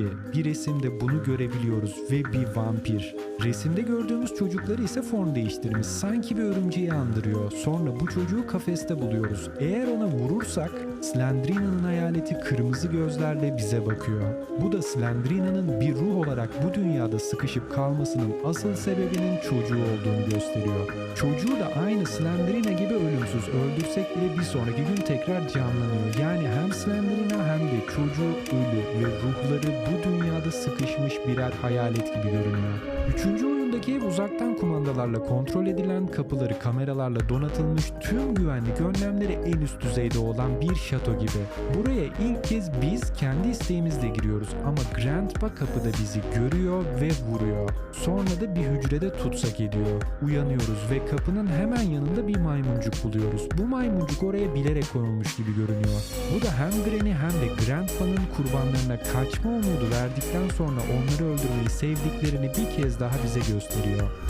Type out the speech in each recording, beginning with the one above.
kişi. Bir resimde bunu görebiliyoruz ve bir vampir. Resimde gördüğümüz çocukları ise form değiştirmiş. Sanki bir örümceği andırıyor. Sonra bu çocuğu kafeste buluyoruz. Eğer ona vurursak Slendrina'nın hayaleti kırmızı gözlerle bize bakıyor. Bu da Slendrina'nın bir ruh olarak bu dünyada sıkışıp kalmasının asıl sebebinin çocuğu olduğunu gösteriyor. Çocuğu da aynı Slendrina gibi ölümsüz. Öldürsek bile bir sonraki gün tekrar canlanıyor. Yani hem Slendrina hem de çocuğu ölü ve ruhları bu dünyada sıkışmış birer hayalet gibi görünüyor. Üçüncü oyundaki ev uzaktan kumandalarla kontrol edilen, kapıları kameralarla donatılmış, tüm güvenlik önlemleri en üst düzeyde olan bir şato gibi. Buraya ilk kez biz kendi isteğimizle giriyoruz ama Grandpa kapıda bizi görüyor ve vuruyor. Sonra da bir hücrede tutsak ediyor. Uyanıyoruz ve kapının hemen yanında bir maymuncuk buluyoruz. Bu maymuncuk oraya bilerek konulmuş gibi görünüyor. Bu da hem Granny hem de Grandpa'nın kurbanlarına kaçma umudu verdikten sonra onları öldürmeyi sevdiklerini bir kez daha bize gösteriyor.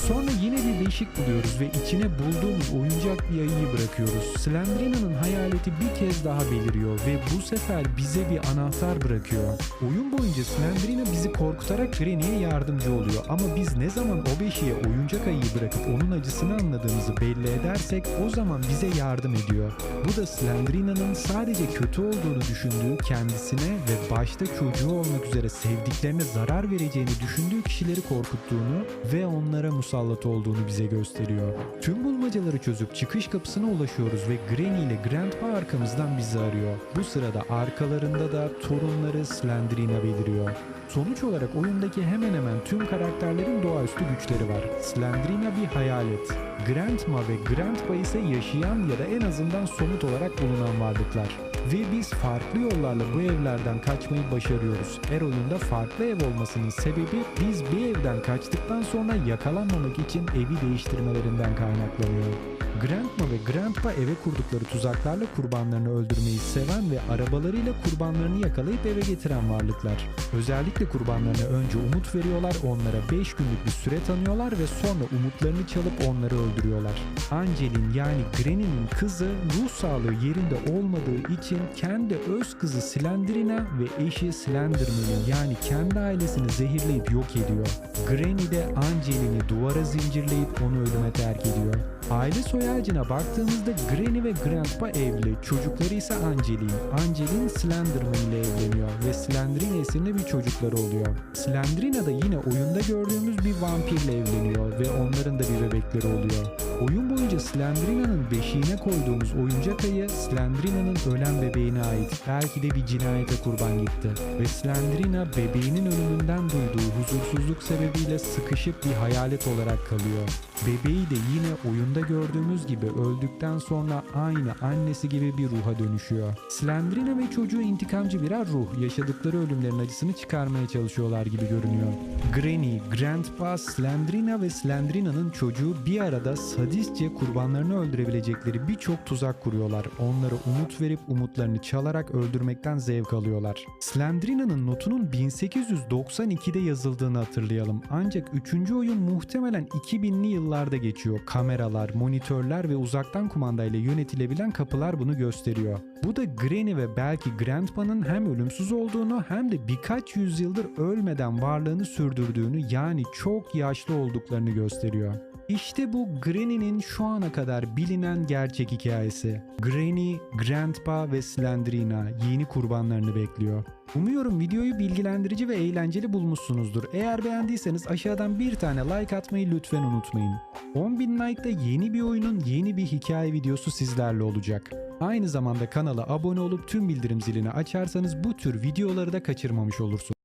Sonra yine bir beşik buluyoruz ve içine bulduğumuz oyuncak bir ayıyı bırakıyoruz. Slendrina'nın hayaleti bir kez daha beliriyor ve bu sefer bize bir anahtar bırakıyor. Oyun boyunca Slendrina bizi korkutarak Granny'e yardımcı oluyor ama biz ne zaman o beşiğe oyuncak ayıyı bırakıp onun acısını anladığımızı belli edersek o zaman bize yardım ediyor. Bu da Slendrina'nın sadece kötü olduğunu düşündüğü kendisine ve başta çocuğu olmak üzere sevdiklerine zarar vereceğini düşündüğü kişileri korkuttuğunu ve onlara musallat olduğunu bize gösteriyor. Tüm bulmacaları çözüp çıkış kapısına ulaşıyoruz ve Granny ile Grandpa arkamızdan bizi arıyor. Bu sırada arkalarında da torunları Slendrina beliriyor. Sonuç olarak oyundaki hemen hemen tüm karakterlerin doğaüstü güçleri var. Slendrina bir hayalet. Grandma ve Grandpa ise yaşayan ya da en azından somut olarak bulunan varlıklar. Ve biz farklı yollarla bu evlerden kaçmayı başarıyoruz. Her oyunda farklı ev olmasının sebebi biz bir evden kaçtıktan sonra yakalanmamak için evi değiştirmelerinden kaynaklanıyor. Grandma ve Grandpa eve kurdukları tuzaklarla kurbanlarını öldürmeyi seven ve arabalarıyla kurbanlarını yakalayıp eve getiren varlıklar. Özellikle kurbanlarına önce umut veriyorlar, onlara 5 günlük bir süre tanıyorlar ve sonra umutlarını çalıp onları öldürüyorlar. Angelin yani Granny'nin kızı ruh sağlığı yerinde olmadığı için kendi öz kızı Slendrina ve eşi Slenderman'ı yani kendi ailesini zehirleyip yok ediyor. Granny de Angelin'i duvara zincirleyip onu ölüme terk ediyor. Aile soy ağacına baktığımızda Granny ve Grandpa evli, çocukları ise Angelin. Angelin Slenderman ile evleniyor ve Slendrina isimli bir çocukları oluyor. Slendrina da yine oyunda gördüğümüz bir vampirle evleniyor ve onların da bir bebekleri oluyor. Oyun boyunca Slendrina'nın beşiğine koyduğumuz oyuncak ayı Slendrina'nın ölen bebeğine ait. Belki de bir cinayete kurban gitti. Ve Slendrina bebeğinin ölümünden duyduğu huzursuzluk sebebiyle sıkışıp bir hayalet olarak kalıyor. Bebeği de yine oyunda gördüğümüz gibi öldükten sonra aynı annesi gibi bir ruha dönüşüyor. Slendrina ve çocuğu intikamcı birer ruh. Yaşadıkları ölümlerin acısını çıkarmaya çalışıyorlar gibi görünüyor. Granny, Grandpa, Slendrina ve Slendrina'nın çocuğu bir arada sadistçe kurbanlarını öldürebilecekleri birçok tuzak kuruyorlar. Onlara umut verip umutlarını çalarak öldürmekten zevk alıyorlar. Slendrina'nın notunun 1892'de yazıldığını hatırlayalım. Ancak 3. oyun muhtemelen 2000'li yıllarda geçiyor. Kameralar, monitörler ve uzaktan kumandayla yönetilebilen kapılar bunu gösteriyor. Bu da Granny ve belki Grandpa'nın hem ölümsüz olduğunu hem de birkaç yüzyıldır ölmeden varlığını sürdürdüğünü yani çok yaşlı olduklarını gösteriyor. İşte bu Granny'nin şu ana kadar bilinen gerçek hikayesi. Granny, Grandpa ve Slendrina yeni kurbanlarını bekliyor. Umuyorum videoyu bilgilendirici ve eğlenceli bulmuşsunuzdur. Eğer beğendiyseniz aşağıdan bir tane like atmayı lütfen unutmayın. 10.000 like'da yeni bir oyunun yeni bir hikaye videosu sizlerle olacak. Aynı zamanda kanala abone olup tüm bildirim zilini açarsanız bu tür videoları da kaçırmamış olursunuz.